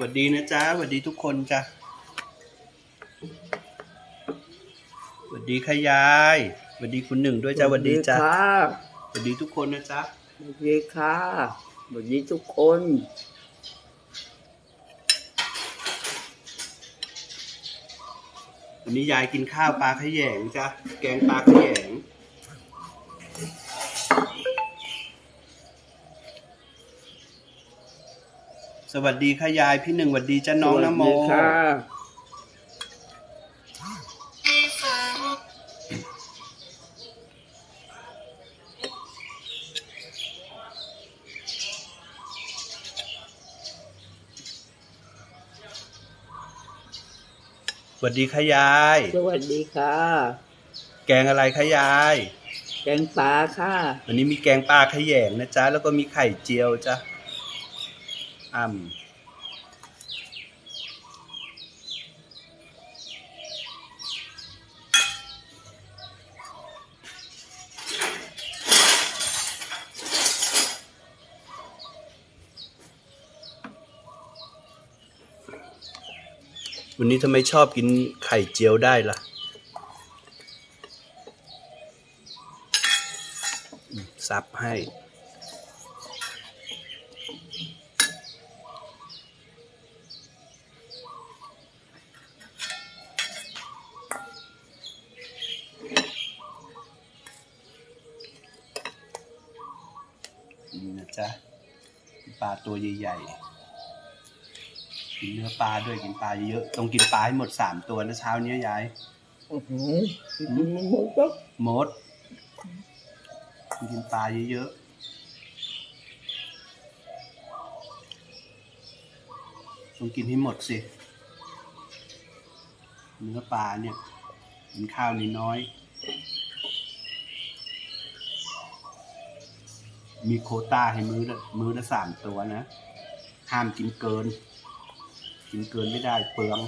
วัสดีนะจ๊ะสวัสดีทุกคนจ้ะสวัสดีค่ะยายสวัสดีคุณหนึ่งด้วยจ้ะสวัสดีจ้ะค่ะสวัสดีทุกคนนะจ๊ะสวัสดีค่ะสวัสดีทุกคน วันนี้ยายกินข้าวปลาขยงจ้ะแกงปลาขยง สวัสดีค่ะยายพี่หนึ่งสวัสดีจ้ะน้องนโม สวัสดีค่ะสวัสดีค่ะยาย สวัสดีค่ะ แกงอะไรคะยาย แกงปลาค่ะ วันนี้มีแกงปลาขยงนะจ๊ะ แล้วก็มีไข่เจียวจ้ะ อ่ำวันนี้ทำไมชอบกินไข่เจียวได้ล่ะ ซับให้ นี่นะจ๊ะปลาตัวใหญ่ๆกินเนื้อปลาด้วยกินปลาเยอะๆต้องกินปลาให้หมดสามตัวนะเช้านี้ยายอื้อหือกินมันหมดก็หมดกินปลาเยอะๆต้องกินให้หมดสิเนื้อปลาเนี่ยกินข้าวนิดน้อย มีโคต้าให้มือละมือละสามตัวนะห้ามกินเกิน กินเกินไม่ได้เปลือง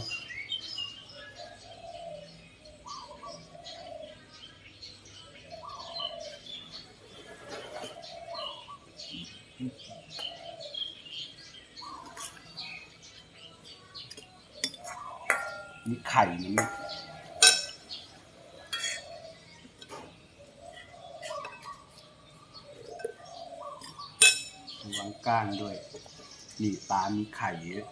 มีไข่นี่ระวัง ก้างด้วย นี่ปลามีไข่เยอะ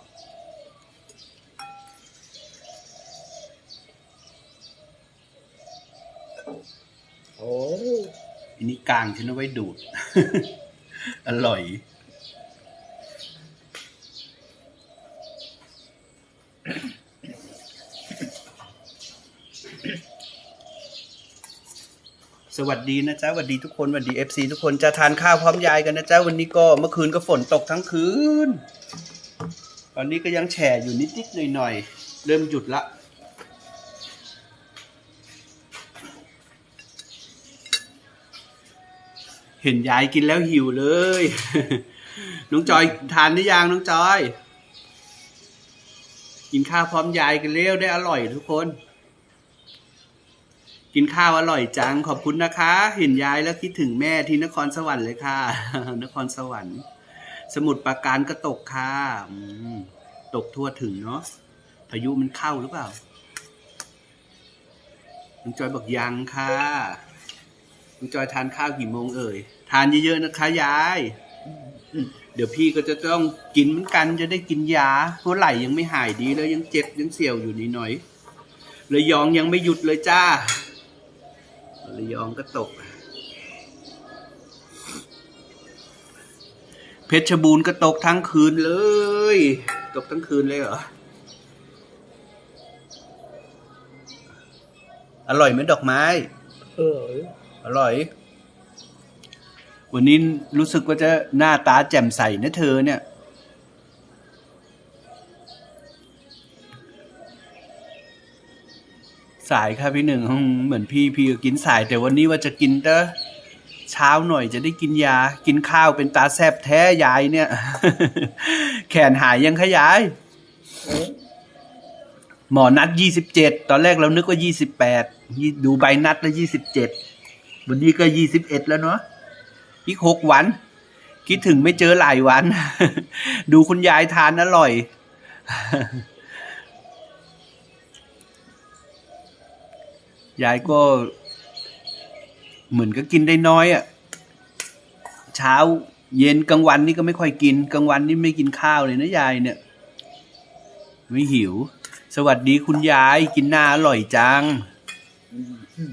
โอ้อันนี้กลางฉันเอาไว้ดูด อร่อย สวัสดีนะจ๊ะสวัสดีทุกคนสวัสดีเอฟซีทุกคนจะทานข้าวพร้อมยายกันนะจ๊ะวันนี้ก็เมื่อคืนก็ฝนตกทั้งคืน ตอนนี้ก็ยังแฉะอยู่นิดๆหน่อยๆเริ่มหยุดละเห็นยายกินแล้วหิวเลย น้องจอยทานหรือยังน้องจอย กินข้าวพร้อมยายกันเร็วได้อร่อยทุกคน กินข้าวอร่อยจังขอบคุณนะคะ เห็นยายแล้วคิดถึงแม่ที่นครสวรรค์เลยค่ะ นครสวรรค์ สมุทรปราการก็ตกค่ะตกทั่วถึงเนาะพายุมันเข้าหรือเปล่าน้องจอยบอกยังค่ะน้องจอยทานข้าวกี่โมงเอ่ยทานเยอะๆนะคะยาย เดี๋ยวพี่ก็จะต้องกินเหมือนกันจะได้กินยาเพราะไหลยังไม่หายดีแล้วยังเจ็บยังเสียวอยู่นิดหน่อยระยองยังไม่หยุดเลยจ้า ระยองก็ตก เพชรบูรณ์ก็ตกทั้งคืนเลย ตกทั้งคืนเลยเหรอ อร่อยไหมดอกไม้เอออร่อย วันนี้รู้สึกว่าจะหน้าตาแจ่มใสนะเธอเนี่ย สายค่ะพี่หนึ่งเหมือนพี่พี่ก็กินสาย แต่วันนี้ว่าจะกินเตอเช้าหน่อยจะได้กินยา กินข้าวเป็นตาแซบแท้ยายเนี่ย แขนหายยังขยาย หมอนัดยี่สิบเจ็ดตอนแรกเรานึกว่ายี่สิบแปดดูใบนัดแล้วยี่สิบเจ็ดวันนี้ก็ยี่สิบเอ็ดแล้วเนาะอีกหกวัน คิดถึงไม่เจอหลายวัน ดูคุณยายทานอร่อย ยายก็ เหมือนก็กินได้น้อยอะ่ะ เช้าเย็นกลางวันนี่ก็ไม่ค่อยกินกลางวันนี่ไม่กินข้าวเลยนะยายเนี่ย ไม่หิว สวัสดีคุณยายกินหน้าอร่อยจังอืมอืม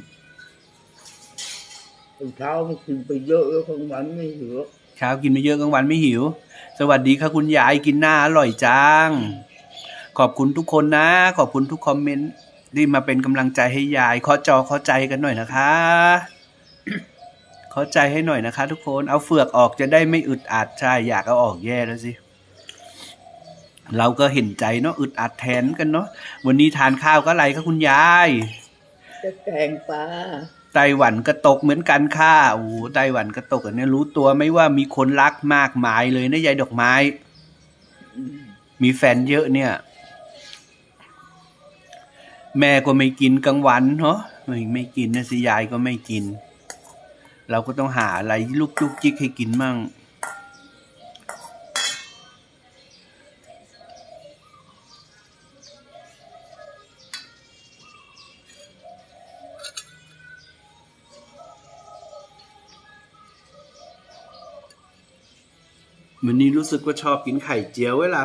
เช้ามันกินไปเยอะแล้วกลางวันไม่เหลือเช้ากินไม่เยอะกลางวันไม่หิว สวัสดีค่ะคุณยายกินหน้าอร่อยจัง ขอบคุณทุกคนนะ ขอบคุณทุกคอมเมนต์ ที่มาเป็นกำลังใจให้ยายขอจอขอใจกันหน่อยนะคะขอใจให้หน่อยนะคะ ทุกคนเอาเฟือกออกจะได้ไม่อึดอัดใช่อยากเอาออกแย่แล้วสิเราก็เห็นใจเนาะอึดอัดแทนกันเนาะวันนี้ทานข้าวก็อะไรคะคุณยายจะแกงปลาไต้หวันก็ตกเหมือนกันค่ะโอ้โหไต้หวันก็ตกอันนี้รู้ตัวไหมว่ามีคนรักมากมายเลยนะยายดอกไม้อืมมีแฟนเยอะเนี่ย แม่ก็ไม่กินกลางวันเนาะไม่ไม่กินนะสิยายก็ไม่กิน เราก็ต้องหาอะไรลูกจุกจิกให้กินมั่ง วันนี้รู้สึกว่าชอบกินไข่เจียวเวลา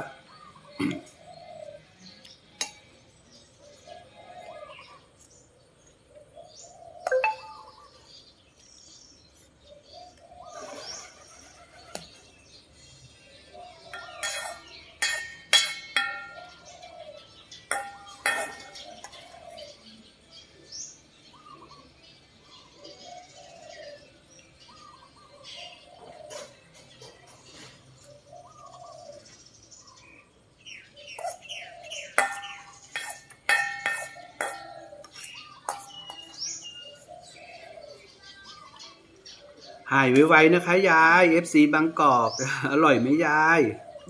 หายไวๆนะคะ ยาย FC บางกอก อร่อยไหมยาย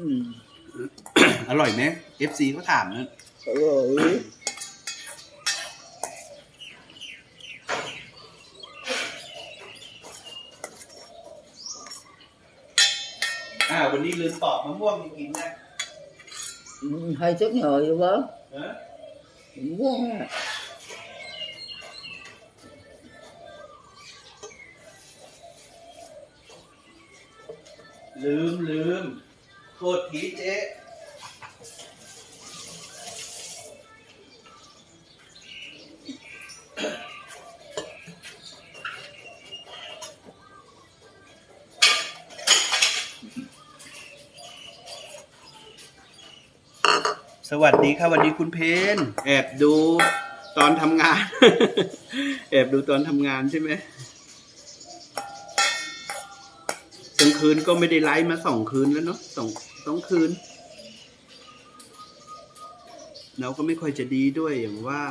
อืมอร่อยไหม FC เขาถามนะอร่อยอ่าวันนี้ลืมปอกมะม่วงกินนะอืมให้สักหน่ ลืมลืมโทษทีเจ๊สวัสดีค่ะสวัสดีคุณเพนแอบดูตอนทำงาน แอบดูตอนทำงานใช่ไหม คืนก็ไม่ได้ไลฟ์มาสองคืนแล้วเนาะสองสองคืน เราก็ไม่ค่อยจะดีด้วยอย่างว่า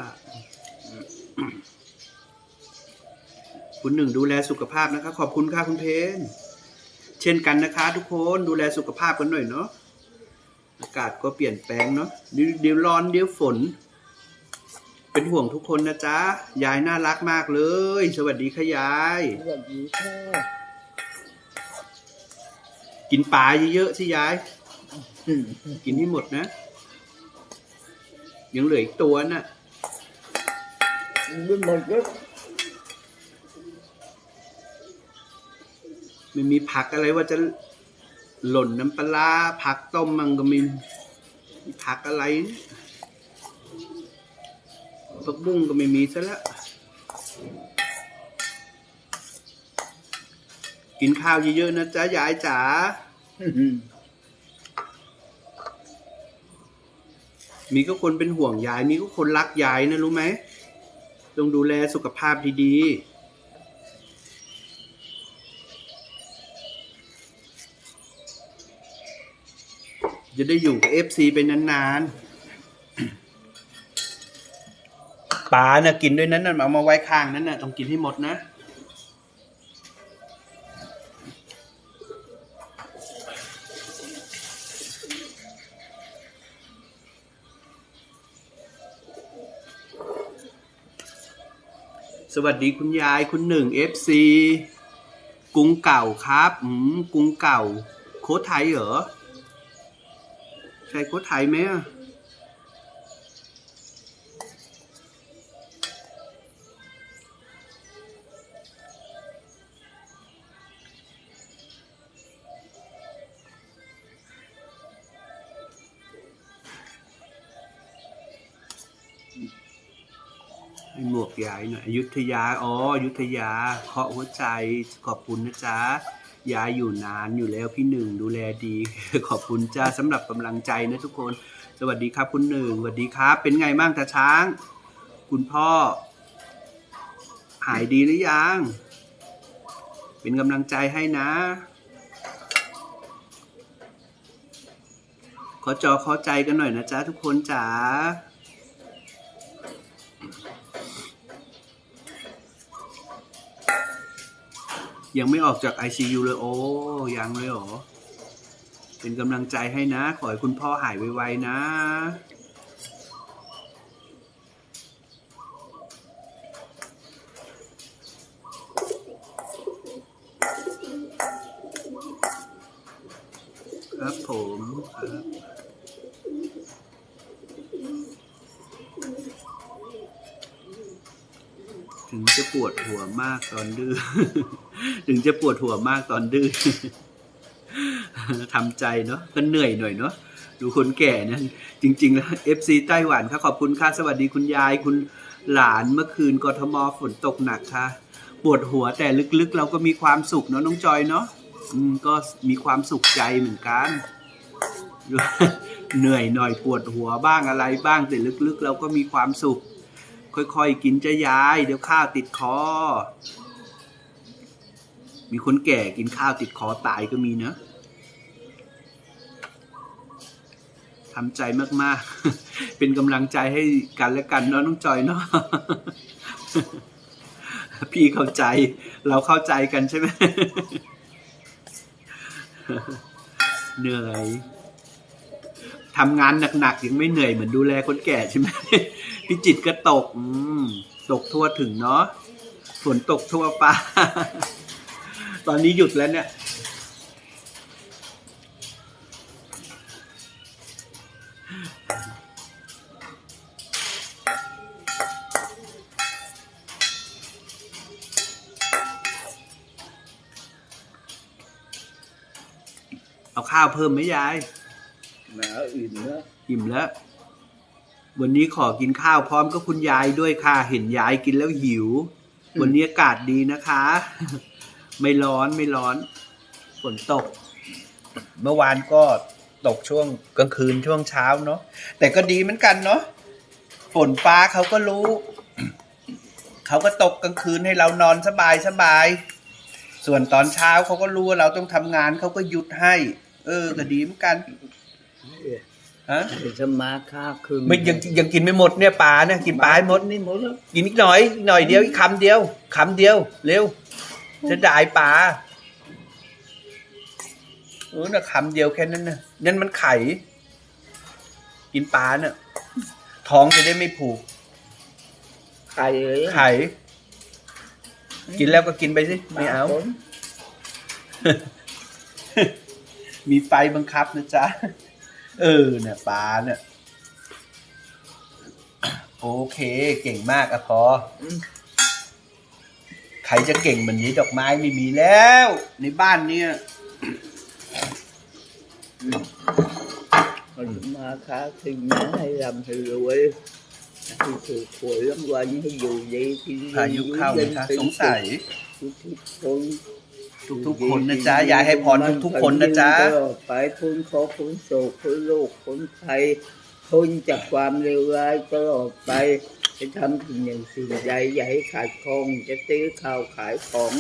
คุณหนึ่งดูแลสุขภาพนะคะ ขอบคุณค่ะคุณเพนเช่นกันนะคะ ทุกคนดูแลสุขภาพกันหน่อยเนาะอากาศก็เปลี่ยนแปลงเนาะเดี๋ยวเดี๋ยวร้อนเดี๋ยวฝน เป็นห่วงทุกคนนะจ๊ะ ยายน่ารักมากเลย สวัสดีค่ะยาย สวัสดีค่ะ กินปลาเยอะๆสิยายอืมกินให้หมดนะ ยังเหลืออีกตัวน่ะไม่หมดแล้วไม่มีผักอะไรว่าจะหล่นน้ำปลาร้าผักต้มมันก็มีผักอะไรเนี่ยผักบุ้งก็ไม่มีซะแล้ว กินข้าวเยอะๆนะจ๊ะยายจ๋ามีก็คนเป็นห่วงยาย มีก็คนรักยายนะรู้ไหมต้องดูแลสุขภาพดีๆจะได้อยู่กับเอฟซีไปนานๆ ปลาน่ะกินด้วยนั้นน่ะเอามาไว้ข้างนั้นน่ะ ต้องกินให้หมดนะ วัสดีคุณยายคุณหนึ่งเอฟซีกรุงเก่าครับอืมกรุงเก่า โค้ดไทยเหรอ ใช่โค้ดไทยไหมอะ ยายหน่อยอยุธยา อ๋ออยุธยา เคาะหัวใจขอบคุณนะจ๊ะยายอยู่นานอยู่แล้วพี่หนึ่งดูแลดี ขอบคุณจ้าสำหรับกำลังใจนะทุกคน สวัสดีครับคุณหนึ่งสวัสดีครับ เป็นไงบ้างตาช้าง คุณพ่อ หายดีหรือยัง เป็นกำลังใจให้นะ ขอจอขอใจกันหน่อยนะจ๊ะทุกคนจ๋า ยังไม่ออกจาก ICU เลยโอ้ยังเลยเหรอ เป็นกำลังใจให้นะ ขอให้คุณพ่อหายไวๆนะ ครับผมครับถึงจะปวดหัวมากตอนดื้อ ถึงจะปวดหัวมากตอนดื้อทำใจเนาะก็เหนื่อยหน่อยเนาะดูคนแก่นะจริง ๆ แล้ว FC ไต้หวันค่ะขอบคุณค่ะสวัสดีคุณยายคุณหลานเมื่อคืนกทมฝนตกหนักค่ะ ปวดหัวแต่ลึกๆ เราก็มีความสุขเนาะน้องจอยเนาะอืมก็มีความสุขใจเหมือนกันเหนื่อยหน่อยปวดหัวบ้างอะไรบ้างแต่ลึกๆ เราก็มีความสุข ค่อยๆกินจะยาย เดี๋ยวข้าวติดคอ มีคนแก่กินข้าวติดคอตายก็มีนะทำใจมาก ๆ เป็นกำลังใจให้กันและกันเนาะน้องจอยเนาะพี่เข้าใจ เราเข้าใจกันใช่ไหมเหนื่อยทำงานหนัก ๆ ยังไม่เหนื่อยเหมือนดูแลคนแก่ใช่ไหมพิจิตก็ตกตกทั่วถึงเนาะฝนตกทั่วฟ้า อนนี้หยุดแล้วเนี่ย เอาข้าวเพิ่มไหมยายหนาวอิ่มแล้วอิ่มแล้ว วันนี้ขอกินข้าวพร้อมกับคุณยายด้วยค่ะ เห็นยายกินแล้วหิว วันนี้อากาศดีนะคะ ไม่ร้อนไม่ร้อน ฝนตก เมื่อวานก็ตกช่วงกลางคืนช่วงเช้าเนาะแต่ก็ดีเหมือนกันเนาะฝนฟ้าเขาก็รู้ เขาก็ตกกลางคืนให้เรานอนสบายสบาย ส่วนตอนเช้าเขาก็รู้ว่าเราต้องทำงานเขาก็หยุดให้ เออ ก็ดีเหมือนกันฮะเดี๋ยวจะมาข้าวคืนไม่ยังยังกินไม่หมดเนี่ยปลาเนี่ยกินปลาให้หมด นี่หมดแล้วกินอีกหน่อยอีกหน่อยเดียวอีกคำเดียวคำเดียวเร็ว จะได้ปลาเออน่ะคำเดียวแค่นั้นนะนั่นมันไข่ กินปลาเนี่ยท้องจะได้ไม่ผูก ไข่เลยไข่ กินแล้วก็กินไปสิ ไม่เอาฝนมีไฟบังคับนะจ๊ะ เออเนี่ยปลาเนี่ยโอเค เก่งมากอะพออืมใค รจะเก่งเหมือนนี้ดอกไม้ไม่มีแล้ว ในบ้านเนี่ยคนมาค้าขึ้นนะให้ร่ำให้รวยให้ถูกหวยรางวัลให้อยู่ดีกินดีพายุเข้านะคะสงสัยทุกทุกๆคนทุกๆคนนะจ๊ะยายให้พรทุกๆคนนะจ๊ะตลอดไปพ้นเคราะห์พ้นโศกพ้นโรคพ้นภัยพ้นจากความเลวร้ายตลอดไป จะทำสิ่งอย่างสิ่งใดอย่าให้ขาดคล่องจะซื้อข้าวขายของ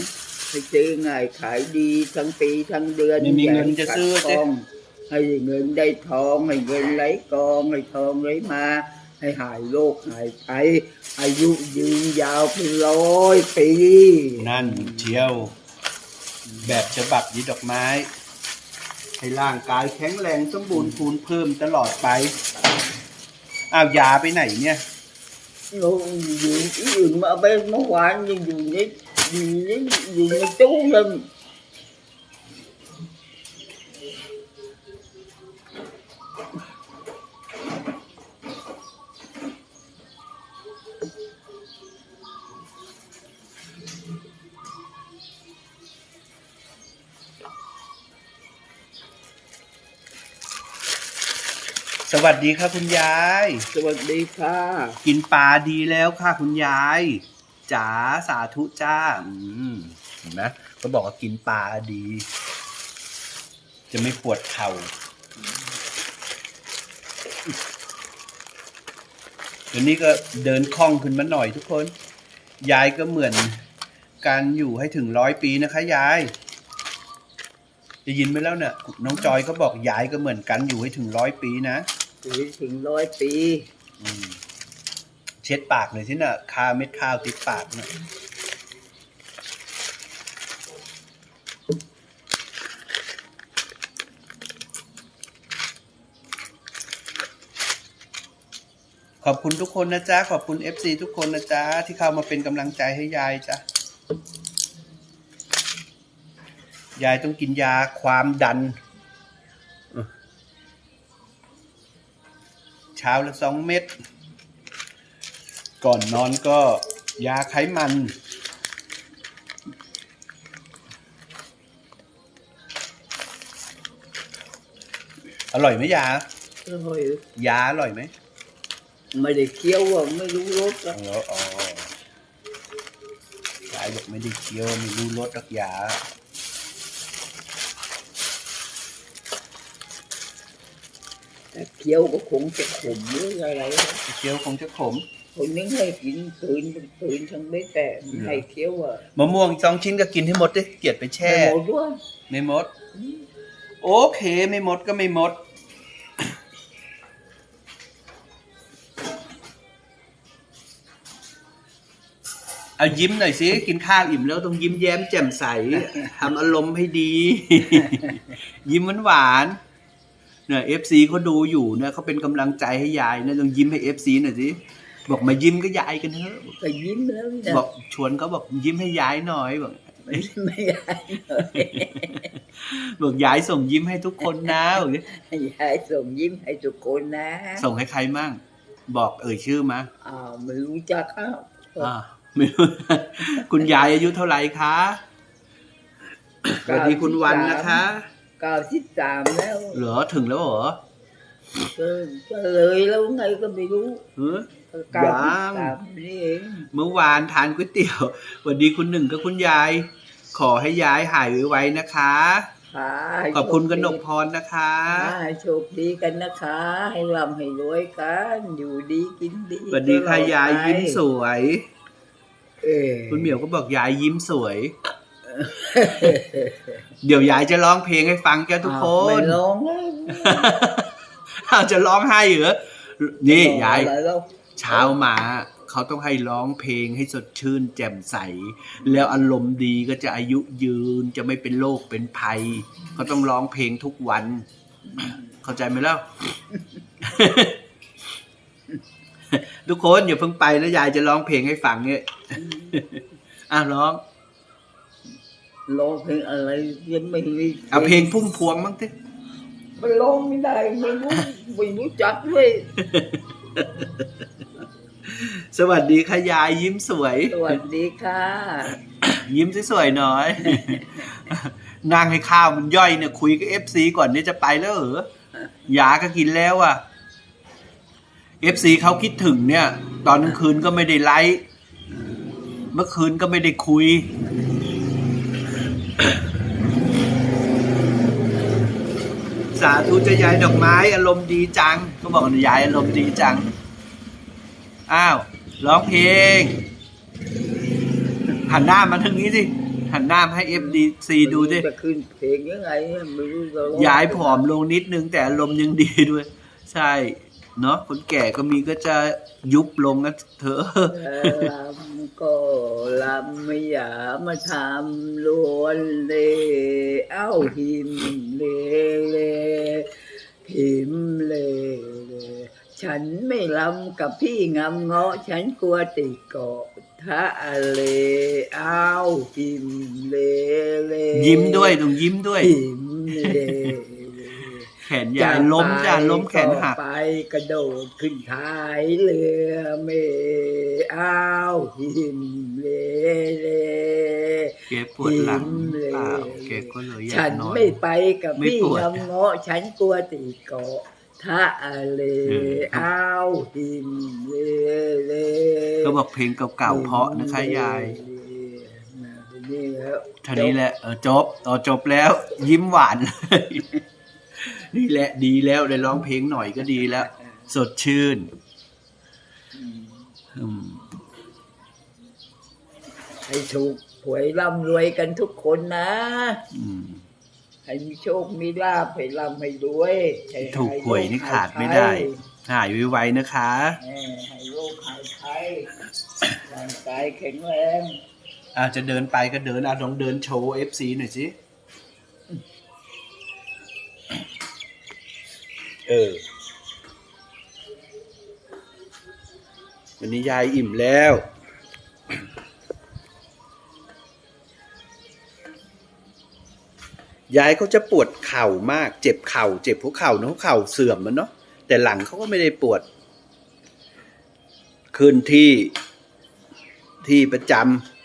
ให้ซื้อง่ายขายดีทั้งปีทั้งเดือนไม่มีเงินจะซื้อขาดสิคล่องให้เงินได้ทองให้เงินไหลกองให้ทองไหลมา ให้หายโรคหายภัยอายุยืนยาวเป็นร้อยปี นั่นเชียว แบบฉบับยีดอกไม้ ให้ร่างกายแข็งแรงสมบูรณ์พูนเพิ่มตลอดไปอ้าวยาไปไหนเนี่ย อยู่อยู่ที่อื่นมาเอาไป สวัสดีค่ะคุณยาย สวัสดีค่ะ กินปลาดีแล้วค่ะคุณยายจ๋าสาธุจ้าอืมเห็นไหมเขาบอกว่ากินปลาดี จะไม่ปวดเข่าเดี๋ยวนี้ก็เดินคล่องขึ้นมาหน่อยทุกคน ยายก็เหมือนการอยู่ให้ถึงร้อยปีนะคะยายได้ยินไหมแล้วเนี่ยน้องจอยก็บอกยายก็เหมือนกันอยู่ให้ถึงร้อยปีนะ อยู่ถึงร้อยปี อืมเช็ดปากหน่อยสิน่ะคาเม็ดข้าวติดปากนะขอบคุณทุกคนนะจ๊ะ ขอบคุณ FC ทุกคนนะจ๊ะ ที่เข้ามาเป็นกำลังใจให้ยายจ้ะ ยายต้องกินยาความดัน เช้าละสองเม็ด ก่อนนอนก็ยาไขมัน อร่อยไหมยาโอ้ยยาอร่อยไหม ไม่ได้เคี้ยวอะ ไม่รู้รสอ๋อะออ๋อยายบอกไม่ได้เคี้ยวไม่รู้รสรักยา แต่ เคี้ยวก็คงจะขมหรืออะไรอะเคี้ยวคงจะขมคนนึงให้กินปืนเป็นปืนทั้งไม่แต่ไม่ให้เคี้ยวอะมะม่วงอีกสองชิ้นก็กินให้หมดดิเกลียดไปแช่ไม่หมดด้วยไม่หมด โอเค ไม่หมดก็ไม่หมดเอายิ้มหน่อยสิกินข้าวอิ่มแล้วต้องยิ้มแย้มแจ่มใสทำอารมณ์ให้ดี ยิ้มหวานๆ เนี่ยเอฟซีเขาดูอยู่เนี่ยเขาเป็นกำลังใจให้ยายนะต้องยิ้มให้เอฟซีหน่อยสิบอกมายิ้มก็ยายกันเถอะก็ยิ้มแล้วนะบอกชวนเขาบอกยิ้มให้ยายหน่อยบอกไม่ไม่ได้เลยบอกยายส่งยิ้มให้ทุกคนนะบอกดิยายส่งยิ้มให้ทุกคนนะ ส่งให้ใครมั่งบอกเอ่ยชื่อมาอ้าวไม่รู้จักอ้าวอ่าไม่รู้คุณยายอายุเท่าไหร่คะสวัสดีคุณวันนะคะ เก้าสิบสามแล้วเหรอถึงแล้วเหรอก็ก็เลยแล้วไงก็ไม่รู้เออก็เก้าสิบยังสามนี่เองเมื่อวานทานก๋วยเตี๋ยวสวัสดีคุณหนึ่งกับคุณยาย ขอให้ยายหายไวๆนะคะ ค่ะให้ขอบคุณโชกดีนกพรนะคะค่ะให้โชคดีกันนะคะ ให้ร่ำให้รวยกัน อยู่ดีกินดีสวัสดีค่ะตลอดยายไปยิ้มสวย เอ้ยคุณเหมียวก็บอกยายยิ้มสวย เดี๋ยวยายจะร้องเพลงให้ฟังแกทุกคอ้าวไม่นร้องแล้วเอาจะร้องไห้เหรอ นี่ยายอะไรแล้วเช้ามาเขาต้องให้ร้องเพลงให้สดชื่น แจ่มใส แล้วอารมณ์ดีก็จะอายุยืนจะไม่เป็นโรคเป็นภัยเขาต้องร้องเพลงทุกวัน เข้าใจไหมแล้วทุกคนอย่าเพิ่งไปนะยายจะร้องเพลงให้ฟังเนี่ยอะร้อง ร้องเพลงอะไรยังไม่มีเอาเพลงพุ่มพวงมั้งสิมันร้องไม่ได้ไม่รู้ไม่รู้จักเลยสวัสดีค่ะยายยิ้มสวย สวัสดีค่ะ ยิ้มสวยๆหน่อยนั่งให้ข้าวมันย่อยเนี่ยคุยกับเอฟซีก่อนเนี่ยจะไปแล้วเหรอยาก็กินแล้วอะเอฟซีเขาคิดถึงเนี่ย ตอนกลางคืนก็ไม่ได้ไลฟ์เมื่อคืนก็ไม่ได้คุย สาธุจะยายดอกไม้อารมณ์ดีจัง ก็บอกว่ายายอารมณ์ดีจัง อ้าวร้องเพลง หันหน้ามาทางนี้สิหันหน้ามาให้ FDC ดูสิจะขึ้นเพลงยังไงไม่รู้จะร้อง ยายผอมลงนิดนึงแต่อารมณ์ยังดีด้วย ใช่ เนาะคนแก่ก็มีก็จะยุบลงนะเธอลำก็ลำไม่อยามาทำล้วนเลเอ้าหิมเลเลหิมเลเลฉันไม่ลำกับพี่งำเงาะ ฉันกลัวติดเกาะทะเลเอ้าหิมเลเลยิ้มด้วยต้องยิ้มด้วยหิมเล เลแขนยายล้มจ้าล้มแขนหักไปกระโดดขึ้นท้ายเรือเมอ้าวหิมเลเลแกปวดหลังหิมเลเปล่าแกก็เลยอยาฉักนนอนไม่ไปกับไม่พี่ปวดงำเงาะฉันกลัวติดเกาะท่าเลเอออ้าวหิมเลเลก็บอกเพลงเก่าๆเพราะนะคะยายน่ะทีนี้แล้วเท่านี้แหละเออจบต่อจบแล้ว ยิ้มหวานเลย นี่แหละดีแล้วได้ร้องเพลงหน่อยก็ดีแล้ว สดชื่นอืมอืมให้ถูกหวยร่ำรวยกันทุกคนนะอืมให้มีโชคมีลาภให้ร่ำให้รวยให้ถูกหวยนี่ขาดไม่ได้ หายไวๆนะคะเออให้โรคหายไข้ร่างกายแข็งแรงอาจจะเดินไปก็เดินเอาลองเดินโชว์เอฟซีหน่อยสิ เออ วันนี้ยายอิ่มแล้ว ยายเขาจะปวดเข่ามาก เจ็บเข่า เจ็บหัวเข่าเนอะเข่าเสื่อมมันเนาะ แต่หลังเขาก็ไม่ได้ปวด คืนที่ที่ประจำ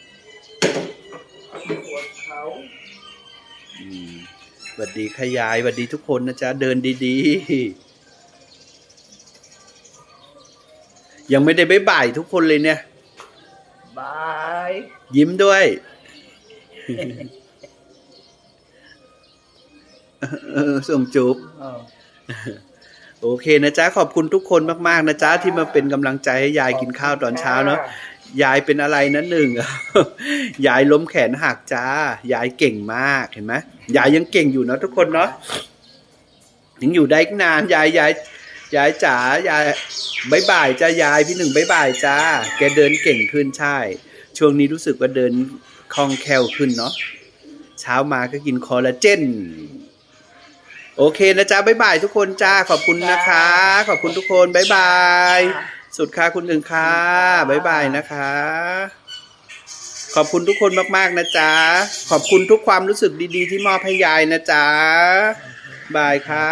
สวัสดีขยายสวัสดีทุกคนนะจ๊ะ เดินดีๆ ยังไม่ได้บ๊ายบายทุกคนเลยเนี่ยบาย ยิ้มด้วยเออส่งจูบอ้าวโอเคนะจ๊ะ ขอบคุณทุกคนมาก ๆ นะจ๊ะ ที่มาเป็นกำลังใจให้ยายกินข้าวตอนเช้าเนาะ ยายเป็นอะไรนะหนึ่งยายล้มแขนหักจ้ายายเก่งมากเห็นไหมยายยังเก่งอยู่เนาะทุกคนเนาะยังอยู่ได้นานยายยายยายจ๋ายายบายบายจ้ายายพี่หนึ่งบายบายจ้า แกเดินเก่งขึ้นใช่ ช่วงนี้รู้สึกว่าเดินคล่องแคล่วขึ้นเนาะเช้ามาก็กินคอลลาเจนโอเคนะจ๊ะบายบายทุกคนจ้าขอบคุณนะคะ ขอบคุณทุกคนบายบาย สุดค่ะคุณหนึ่งค่ะบายบายนะคะ ขอบคุณทุกคนมากๆนะจ๊ะ ขอบคุณทุกความรู้สึกดีๆ ที่มอบให้ยายนะจ๊ะบายค่ะ